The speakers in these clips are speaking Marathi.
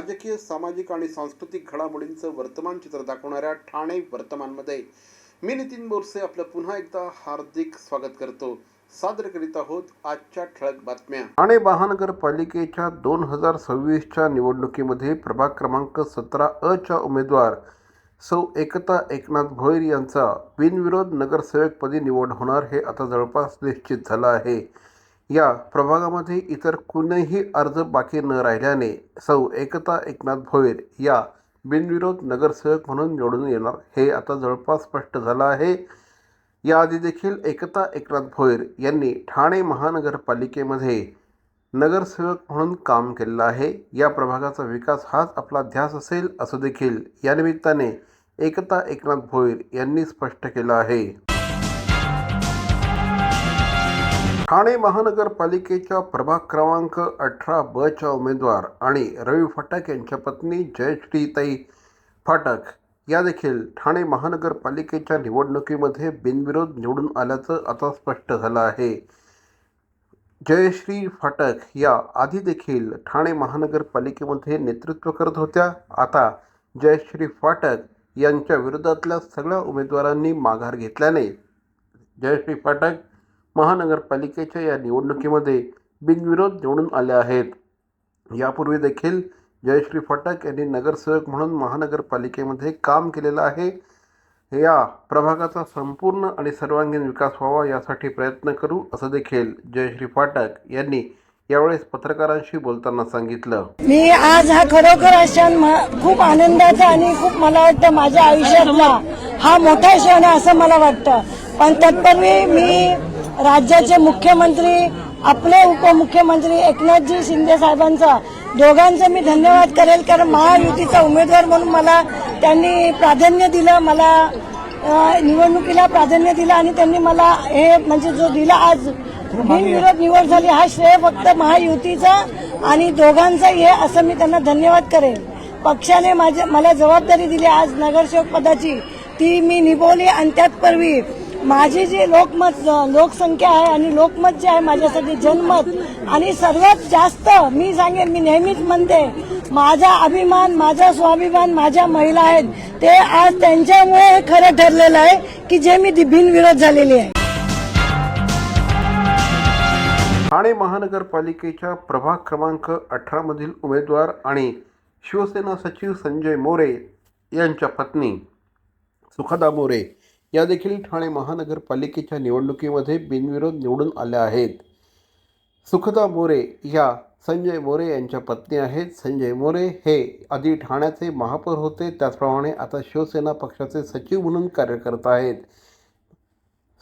राजकीय सामाजिक आणि सांस्कृतिक घडामोडींचं वर्तमान चित्र दाखवणाऱ्या ठाणे वर्तमानमध्ये मी नितीन बोरसे आपलं पुन्हा एकदा हार्दिक स्वागत करतो. सादर करीत आहोत आजच्या ठळक बातम्या. ठाणे महानगरपालिकेच्या दोन हजार सव्वीसच्या निवडणुकीमध्ये प्रभाग क्रमांक सतरा अ च्या उमेदवार सौ एकता एकनाथ भोईर यांचा बिनविरोध नगरसेवकपदी निवड होणार हे आता जवळपास निश्चित झालं आहे. या प्रभागामध्ये इतर कुणीही अर्ज बाकी न राहिल्याने सौ एकता एकनाथ भोईर या बिनविरोध नगरसेवक म्हणून निवडून येणार हे आता जवळपास स्पष्ट झालं आहे. याआधी देखील एकता एकनाथ भोईर यांनी ठाणे महानगरपालिकेमध्ये नगरसेवक म्हणून काम केलेलं आहे. या प्रभागाचा विकास हाच आपला ध्यास असेल असं देखील यानिमित्ताने एकता एकनाथ भोईर यांनी स्पष्ट केलं आहे. ठाणे महानगरपालिकेच्या प्रभाग क्रमांक अठरा बच्या उमेदवार आणि रवी फाटक यांच्या पत्नी जयश्रीताई फाटक या देखील ठाणे महानगरपालिकेच्या निवडणुकीमध्ये बिनविरोध निवडून आल्याचं आता स्पष्ट झालं आहे. जयश्री फाटक या आधी देखील ठाणे महानगरपालिकेमध्ये नेतृत्व करत होत्या. आता जयश्री फाटक यांच्या विरोधातल्या सगळ्या उमेदवारांनी माघार घेतल्याने जयश्री फाटक महानगरपालिकेच्या या निवडणुकीमध्ये बिनविरोध निवडून आल्या आहेत. यापूर्वी देखील जयश्री फाटक यांनी नगरसेवक म्हणून महानगरपालिकेमध्ये काम केलेलं आहे. या प्रभागाचा संपूर्ण आणि सर्वांगीण विकास व्हावा यासाठी प्रयत्न करू असं देखील जयश्री फाटक यांनी यावेळेस पत्रकारांशी बोलताना सांगितलं. मी आज हा खरोखर क्षण खूप आनंदाचा आणि खूप मला वाटतं माझ्या आयुष्यातला हा मोठा क्षण आहे असं मला वाटतं. पण तत्पूर्वी मी राज्याचे मुख्यमंत्री आपले उपमुख्यमंत्री एकनाथजी शिंदे साहेबांचा दोघांचं मी धन्यवाद करेल कारण महायुतीचा उमेदवार म्हणून मला त्यांनी प्राधान्य दिलं मला निवडणुकीला प्राधान्य दिलं आणि त्यांनी मला हे म्हणजे जो दिला आज बिनविरोध निवड झाली हा श्रेय फक्त महायुतीचा आणि दोघांचा हे असं मी त्यांना धन्यवाद करेल पक्षाने माझ्या मला जबाबदारी दिली आज नगरसेवक पदाची ती मी निभवली आणि त्यात परवी माझी जी लोकमत लोकसंख्या आहे आणि लोकमत जे आहे माझ्यासाठी जनमत आणि सर्वात जास्त मी सांगेन मी नेहमीच म्हणते माझा अभिमान माझा स्वाभिमान माझ्या महिला आहेत ते आज त्यांच्यामुळे हे खरं ठरलेलं आहे की जे मी बिनविरोध झालेली आहे. ठाणे महानगरपालिकेच्या प्रभाग क्रमांक अठरामधील उमेदवार आणि शिवसेना सचिव संजय मोरे यांच्या पत्नी सुखदा मोरे या देखील ठाणे महानगरपालिकेच्या निवडणुकीमध्ये बिनविरोध निवडून आल्या आहेत. सुखदा मोरे या संजय मोरे यांच्या पत्नी आहेत. संजय मोरे हे आधी ठाण्याचे महापौर होते. त्याचप्रमाणे आता शिवसेना पक्षाचे सचिव म्हणून कार्य करत आहेत.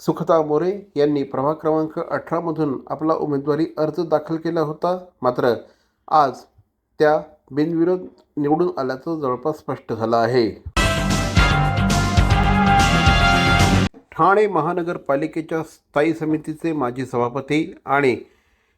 सुखदा मोरे यांनी प्रभाग क्रमांक अठरामधून आपला उमेदवारी अर्ज दाखल केला होता. मात्र आज त्या बिनविरोध निवडून आल्याचं जवळपास स्पष्ट झालं आहे. ठाणे महानगरपालिकेच्या स्थायी समितीचे माजी सभापती आणि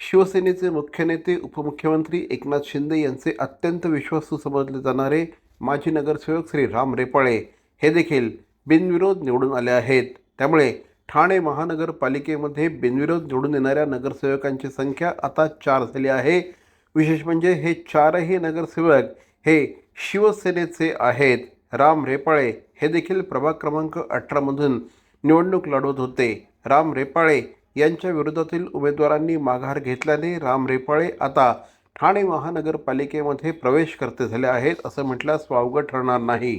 शिवसेनेचे मुख्य नेते उपमुख्यमंत्री एकनाथ शिंदे यांचे अत्यंत विश्वासू समजले जाणारे माजी नगरसेवक श्री राम रेपाळे हे देखील बिनविरोध निवडून आले आहेत. त्यामुळे ठाणे महानगरपालिकेमध्ये बिनविरोध निवडून येणाऱ्या नगरसेवकांची संख्या आता चार झाली आहे. विशेष म्हणजे हे चारही नगरसेवक हे शिवसेनेचे आहेत. राम रेपाळे हे देखील प्रभाग क्रमांक अठरामधून निवडणूक लढवत होते. राम रेपाळे यांच्या विरोधातील उमेदवारांनी माघार घेतल्याने राम रेपाळे आता ठाणे महानगरपालिकेमध्ये प्रवेश करते झाले आहेत असं म्हटल्यास वावगं ठरणार नाही.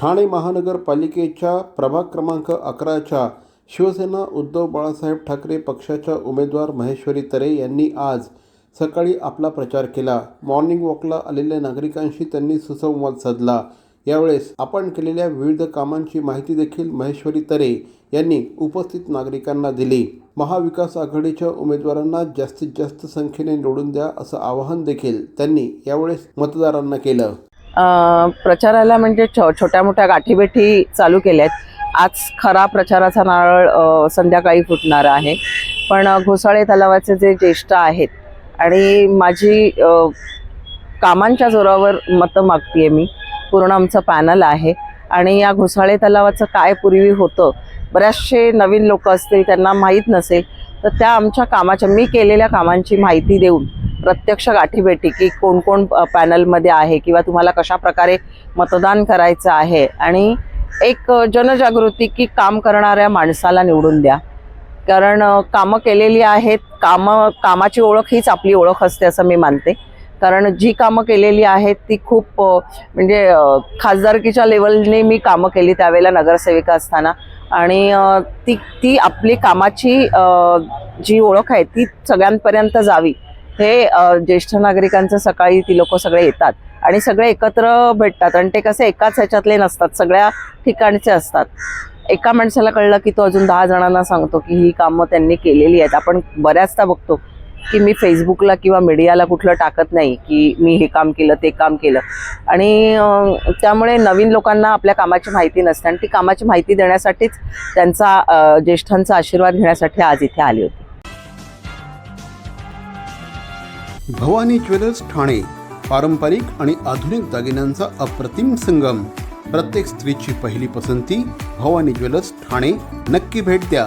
ठाणे महानगरपालिकेच्या प्रभाग क्रमांक अकराच्या शिवसेना उद्धव बाळासाहेब ठाकरे पक्षाच्या उमेदवार महेश्वरी तरे यांनी आज सकाळी आपला प्रचार केला. मॉर्निंग वॉकला आलेल्या नागरिकांशी त्यांनी सुसंवाद साधला. यावेळेस आपण केलेल्या विविध कामांची माहिती देखील महेश्वरी तरे यांनी उपस्थित नागरिकांना दिली. महाविकास आघाडीच्या उमेदवारांना जास्तीत जास्त संख्येने निवडून द्या असं आवाहन देखील त्यांनी यावेळेस मतदारांना केलं. प्रचाराला म्हणजे छो छोट्या मोठ्या गाठीबेठी चालू केल्या आहेत आज खरा प्रचाराचा नारळ संध्याकाळी फुटणार आहे. पण घोसाळे तलावाचे जे ज्येष्ठ आहेत आणि माझी कामांच्या जोरावर मतं मागतीये मी. पूर्ण आमचं पॅनल आहे. आणि या घोसाळे तलावाचं काय पूर्वी होतं? बऱ्याचशे नवीन लोक असतील त्यांना माहीत नसेल तर त्या आमच्या कामाच्या मी केलेल्या कामांची माहिती देऊन प्रत्यक्ष गाठीभेटी की कोण कोण पॅनलमध्ये आहे किंवा तुम्हाला कशा प्रकारे मतदान करायचं आहे. आणि एक जनजागृती की काम करणाऱ्या माणसाला निवडून द्या. कारण कामं केलेली आहेत कामं कामाची ओळख हीच आपली ओळख असते असं मी मानते. कारण जी कामं केलेली आहेत ती खूप म्हणजे खासदारकीच्या लेवलने मी कामं केली त्यावेळेला नगरसेविका असताना. आणि ती ती आपली कामाची जी ओळख आहे ती सगळ्यांपर्यंत जावी. हे ज्येष्ठ नागरिकांचं सकाळी ती लोक सगळे येतात. आणि सगळे एकत्र भेटतात. आणि ते कसे एकाच ह्याच्यातले नसतात सगळ्या ठिकाणचे असतात. एका माणसाला कळलं की तो अजून दहा जणांना सांगतो की ही कामं त्यांनी केलेली आहेत. आपण बऱ्याचदा बघतो की मी फेसबुकला किंवा मीडियाला कुठलं टाकत नाही की मी हे काम केलं ते काम केलं. आणि त्यामुळे नवीन लोकांना आपल्या कामाची माहिती नसते आणि ती कामाची माहिती देण्यासाठीच त्यांचा ज्येष्ठांचा आशीर्वाद घेण्यासाठी आज इथे आली होती. भवानी ज्वेलर्स ठाणे पारंपरिक आणि आधुनिक दागिन्यांचा अप्रतिम संगम. प्रत्येक स्त्रीची पहिली पसंती भवानी ज्वेलर्स ठाणे. नक्की भेट द्या.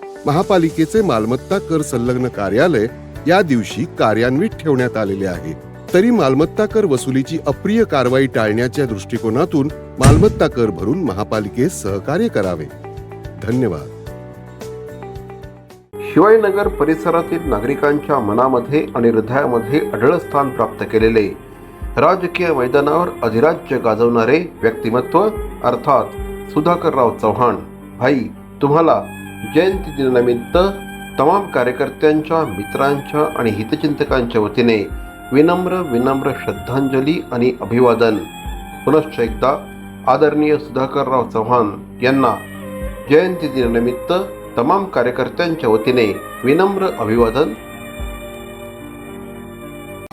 महापालिकेचे मालमत्ता कर संलग्न कार्यालय या दिवशी कार्यान्वित ठेवण्यात आलेले आहे. तरी मालमत्ता कर वसुलीची अप्रिय कारवाई टाळण्याच्या दृष्टिकोनातून मालमत्ता कर भरून महापालिकेस सहकार्य करावे. धन्यवाद. शिवाजीनगर परिसरातील नागरिकांच्या मनामध्ये आणि हृदयामध्ये अढळ स्थान प्राप्त केलेले राजकीय मैदानावर अधिराज्य गाजवणारे व्यक्तिमत्व अर्थात सुधाकरराव चव्हाण. भाई तुम्हाला जयंती दिनानिमित्त तमाम कार्यकर्त्यांच्या मित्रांच्या आणि हितचिंतकांच्या वतीने विनम्र विनम्र श्रद्धांजली आणि अभिवादन. पुनश्च एकदा आदरणीय सुधाकरराव चव्हाण यांना जयंती दिनानिमित्त तमाम कार्यकर्त्यांच्या वतीने विनम्र अभिवादन.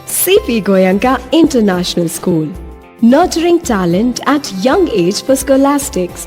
CP Goenka international school nurturing talent at young age for scholastics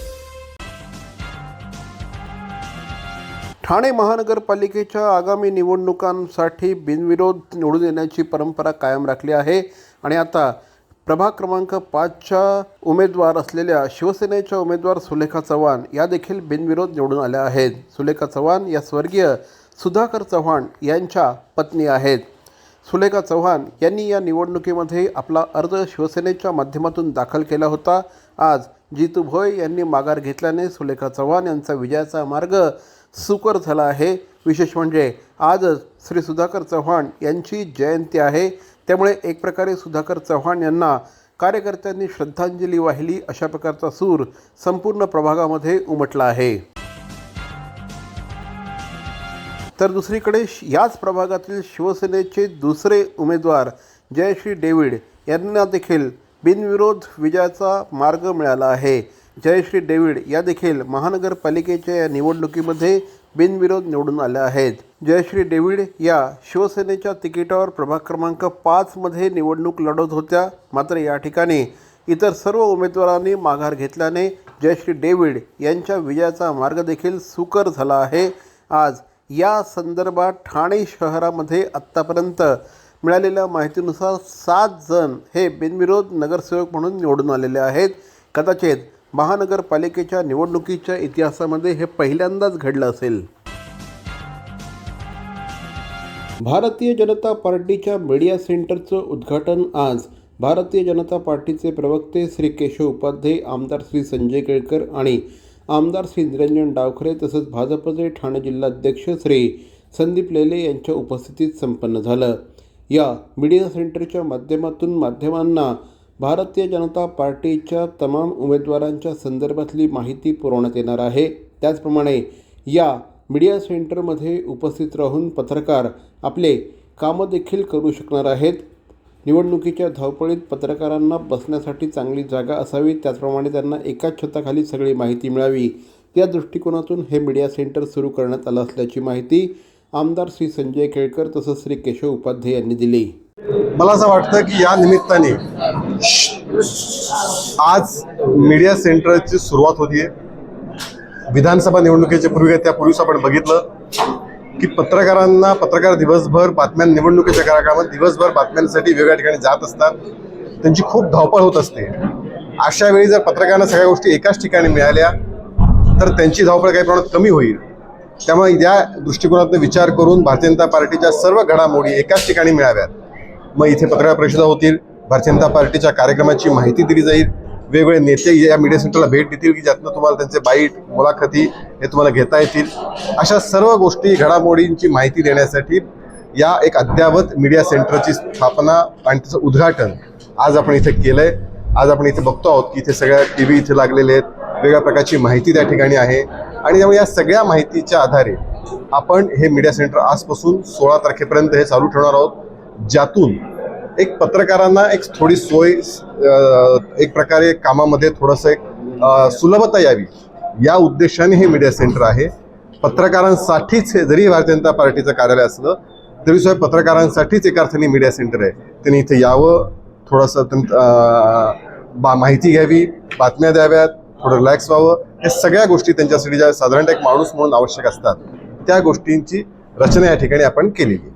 Thane महानगरपालिकेच्या आगामी निवडणुकांसाठी बिनविरोध निवडून येण्याची परंपरा कायम राखली आहे. आणि आता प्रभाग क्रमांक पाचच्या उमेदवार असलेल्या शिवसेनेच्या उमेदवार सुलेखा चव्हाण या देखील बिनविरोध निवडून आल्या आहेत. सुलेखा चव्हाण या स्वर्गीय सुधाकर चव्हाण यांच्या पत्नी आहेत. सुलेखा चव्हाण यांनी या निवडणुकीमध्ये आपला अर्ज शिवसेनेच्या माध्यमातून दाखल केला होता. आज जितू भोय यांनी माघार घेतल्याने सुलेखा चव्हाण यांचा विजयाचा मार्ग सुकर झाला आहे. विशेष म्हणजे आजच श्री सुधाकर चव्हाण यांची जयंती आहे. त्यामुळे एक प्रकारे सुधाकर चव्हाण यांना कार्यकर्त्यांनी श्रद्धांजली वाहिली अशा प्रकारचा सूर संपूर्ण प्रभागामध्ये उमटला आहे. तर दुसरीकडे श- याच प्रभागातील शिवसेनेचे दुसरे उमेदवार जयश्री डेव्हिड यांना देखील बिनविरोध विजयाचा मार्ग मिळाला आहे. जयश्री डेव्हिड या देखील महानगरपालिकेच्या या निवडणुकीमध्ये बिनविरोध निवडून आल्या आहेत. जयश्री डेव्हिड या शिवसेनेच्या तिकिटावर प्रभाग क्रमांक पाचमध्ये निवडणूक लढवत होत्या मात्र या ठिकाणी इतर सर्व उमेदवारांनी माघार घेतल्याने जयश्री डेव्हिड यांच्या विजयाचा मार्ग देखील सुकर झाला आहे. आज या संदर्भात ठाणे शहरामध्ये आत्तापर्यंत मिळालेल्या माहितीनुसार सात जण हे बिनविरोध नगरसेवक म्हणून निवडून आलेले आहेत. कदाचित महानगरपालिकेच्या निवडणुकीच्या इतिहासामध्ये हे पहिल्यांदाच घडलं असेल. भारतीय जनता पार्टीच्या मीडिया सेंटरचं उद्घाटन आज. भारतीय जनता पार्टीचे प्रवक्ते श्री केशव उपाध्ये आमदार श्री संजय केळकर आणि आमदार श्री निरंजन डावखरे तसंच भाजपचे ठाणे जिल्हाध्यक्ष श्री संदीप लेले यांच्या उपस्थितीत संपन्न झालं. या मीडिया सेंटरच्या माध्यमातून माध्यमांना भारतीय जनता पार्टीच्या तमाम उमेदवारांच्या संदर्भातली माहिती पुरवण्यात येणार आहे. त्याचप्रमाणे या मीडिया सेंटरमध्ये उपस्थित राहून पत्रकार आपले कामं देखील करू शकणार आहेत. निवडणुकीच्या धावपळीत पत्रकारांना बसण्यासाठी चांगली जागा असावी त्याचप्रमाणे त्यांना एकाच छताखाली सगळी माहिती मिळावी. या दृष्टिकोनातून हे मीडिया सेंटर सुरू करण्यात आलं असल्याची माहिती आमदार श्री संजय केळकर तसंच श्री केशव उपाध्ये यांनी दिली. मला असं वाटतं की या निमित्ताने आज मीडिया सेंटरची सुरुवात होतीये. विधानसभा निवडणुकीच्या पूर्वी त्यापूर्वीच आपण बघितलं की पत्रकारांना पत्रकार दिवसभर बातम्या निवडणुकीच्या कार्यक्रमात दिवसभर बातम्यांसाठी वेगळ्या ठिकाणी जात असतात. त्यांची खूप धावपळ होत असते. अशा वेळी जर पत्रकारांना सगळ्या गोष्टी एकाच ठिकाणी मिळाल्या तर त्यांची धावपळ काही प्रमाणात कमी होईल. त्यामुळे या दृष्टिकोनातून विचार करून भारतीय जनता पार्टीच्या सर्व घडामोडी एकाच ठिकाणी मिळाव्यात. मग इथे पत्रकार परिषदा होतील भारतीय जनता पार्टीच्या कार्यक्रमाची माहिती दिली जाईल वेगवेगळे नेते या मीडिया सेंटरला भेट देतील की ज्यातनं तुम्हाला त्यांचे बाईट मुलाखती हे तुम्हाला घेता येतील. अशा सर्व गोष्टी घडामोडींची माहिती देण्यासाठी या एक अद्ययावत मीडिया सेंटरची स्थापना आणि त्याचं उद्घाटन आज आपण इथे केलंय. आज आपण इथे बघतो आहोत की इथे सगळ्या टी व्ही इथे लागलेले आहेत. वेगळ्या प्रकारची माहिती त्या ठिकाणी आहे. आणि त्यामुळे या सगळ्या माहितीच्या आधारे आपण हे मीडिया सेंटर आजपासून सोळा तारखेपर्यंत हे चालू ठेवणार आहोत. ज्यातून एक पत्रकारांना एक थोडी सोय एक प्रकारे कामामध्ये थोडंसं एक सुलभता यावी. या उद्देशाने हे मीडिया सेंटर आहे. पत्रकारांसाठीच हे जरी भारतीय जनता पार्टीचं कार्यालय असलं तरी सुद्धा पत्रकारांसाठीच एका अर्थाने मीडिया सेंटर आहे. त्यांनी इथे यावं थोडंसं त्यां- बा माहिती घ्यावी बातम्या द्याव्यात थोडं रिलॅक्स व्हावं. हे सगळ्या गोष्टी त्यांच्यासाठी ज्या साधारणतः एक माणूस म्हणून आवश्यक असतात त्या गोष्टींची रचना या ठिकाणी आपण केलेली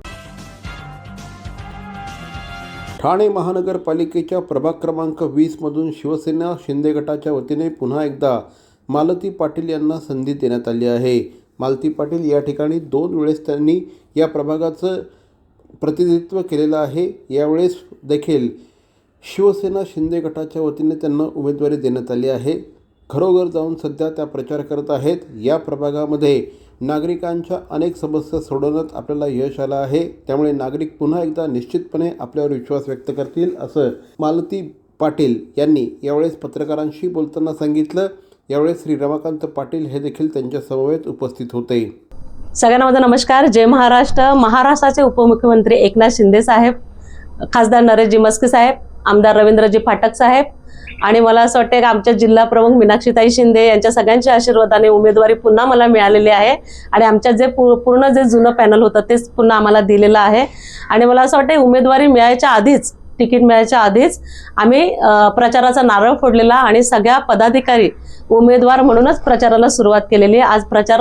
ठाणे महानगरपालिकेच्या प्रभाग क्रमांक वीसमधून शिवसेना शिंदे गटाच्या वतीने पुन्हा एकदा मालती पाटील यांना संधी देण्यात आली आहे. मालती पाटील या ठिकाणी दोन वेळेस त्यांनी या प्रभागाचं प्रतिनिधित्व केलेलं आहे. यावेळेस देखील शिवसेना शिंदे गटाच्या वतीने त्यांना उमेदवारी देण्यात आली आहे. घरोघर जाऊन सध्या त्या प्रचार करत आहेत. या प्रभागामध्ये नागरिकांच्या अनेक समस्या सोडवण्यात आपल्याला यश आलं आहे. त्यामुळे नागरिक पुन्हा एकदा निश्चितपणे आपल्यावर विश्वास व्यक्त करतील असं मालती पाटील यांनी यावेळेस पत्रकारांशी बोलताना सांगितलं. यावेळेस श्री रमाकांत पाटील हे देखील त्यांच्या समवेत उपस्थित होते. सगळ्यांना माझा नमस्कार. जय महाराष्ट्र. महाराष्ट्राचे उपमुख्यमंत्री एकनाथ शिंदे साहेब खासदार नरेशजी मस्के साहेब आमदार रवींद्रजी फाटक साहेब आणि मला असं वाटतं की आमच्या जिल्हा प्रमुख मीनाक्षीताई शिंदे यांच्या सगळ्यांच्या आशीर्वादाने उमेदवारी पुन्हा मला मिळालेली आहे. आणि आमच्या जे पूर्ण जे जुनं पॅनल होतं तेच पुन्हा आम्हाला दिलेलं आहे. आणि मला असं वाटतं उमेदवारी मिळायच्या आधीच तिकीट मिळायच्या आधीच आम्ही प्रचाराचा नारळ फोडलेला आणि सगळ्या पदाधिकारी उमेदवार म्हणूनच प्रचाराला सुरुवात केलेली आहे. आज प्रचार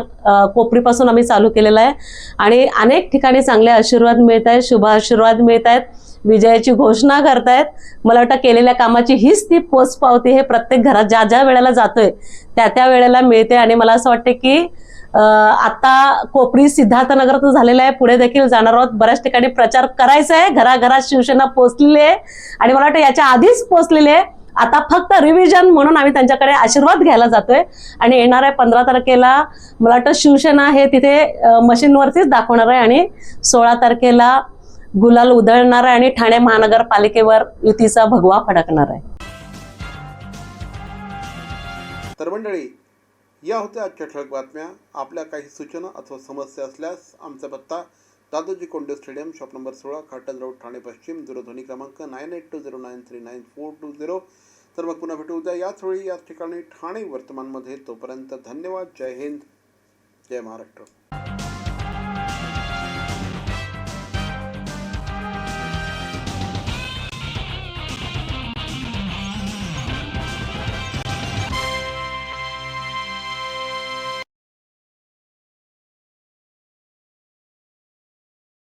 कोपरीपासून आम्ही चालू केलेला आहे. आणि अनेक ठिकाणी चांगले आशीर्वाद मिळत आहेत शुभ आशीर्वाद मिळत आहेत विजयाची घोषणा करतायत. मला वाटतं केलेल्या कामाची हीच ती पोच पावती हे प्रत्येक घरात ज्या ज्या वेळेला जातोय त्या त्या वेळेला मिळते. आणि मला असं वाटतं की आता कोपरी सिद्धार्थनगर तर झालेलं आहे. पुढे देखील जाणार आहोत. बऱ्याच ठिकाणी प्रचार करायचा आहे. घराघरात शिवसेना पोचलेली आहे. आणि मला वाटतं याच्या आधीच पोचलेली आहे. आता फक्त रिव्हिजन म्हणून आम्ही त्यांच्याकडे आशीर्वाद घ्यायला जातोय. आणि येणाऱ्या पंधरा तारखेला मला वाटतं शिवसेना हे तिथे मशीनवरतीच दाखवणार आहे. आणि सोळा तारखेला गुलाल उधळणार आहे आणि ठाणे महानगरपालिकेवर युतीचा भगवा फडकणार आहे. तर मंडळी या होत्या आजच्या ठळक बातम्या. आपल्या काही सूचना अथवा समस्या असल्यास आमचा पत्ता Dadoji Konde stadium shop number सोळा खाटल रोड ठाणे पश्चिम दूरध्वनी क्रमांक nine eight two zero nine three nine four two zero. तर मग पुन्हा भेटू उद्या. याच वेळी याच ठिकाणी ठाणे वर्तमानमध्ये. तोपर्यंत धन्यवाद. जय हिंद. जय महाराष्ट्र.